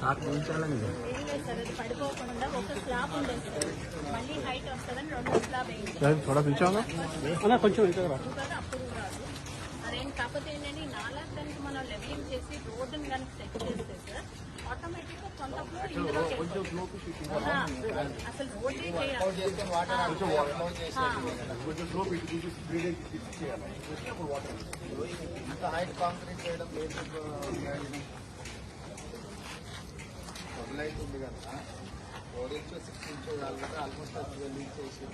నాకు ఉంచాలండి చూడ పిలిచావా? అలా కొంచెం ఇంకా కాకపోతే ఏంటంటే నాలా కనుక మనం లెవెలింగ్ చేసి రోడ్డుని కనుక సెట్ చేస్తే అసలు రోడ్డే బేసిక్ మొదలైతే ఉంది కదా ఫోర్ ఇంచ్ సిక్స్ ఇంచ్ కాకుండా ఆల్మోస్ట్ ట్వెల్వ్ ఇంచ్ వేసి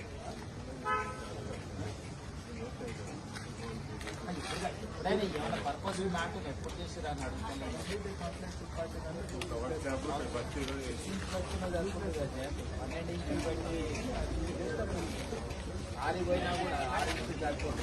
ఎప్పుడైనా ఏమైనా పర్పస్ మ్యాటర్ ఎప్పుడు చేసిరా అని పన్నెండు ఇంచులు పెట్టి ఆరిపోయినా కూడా ఆరు ఇంచులు సరిపోతుంది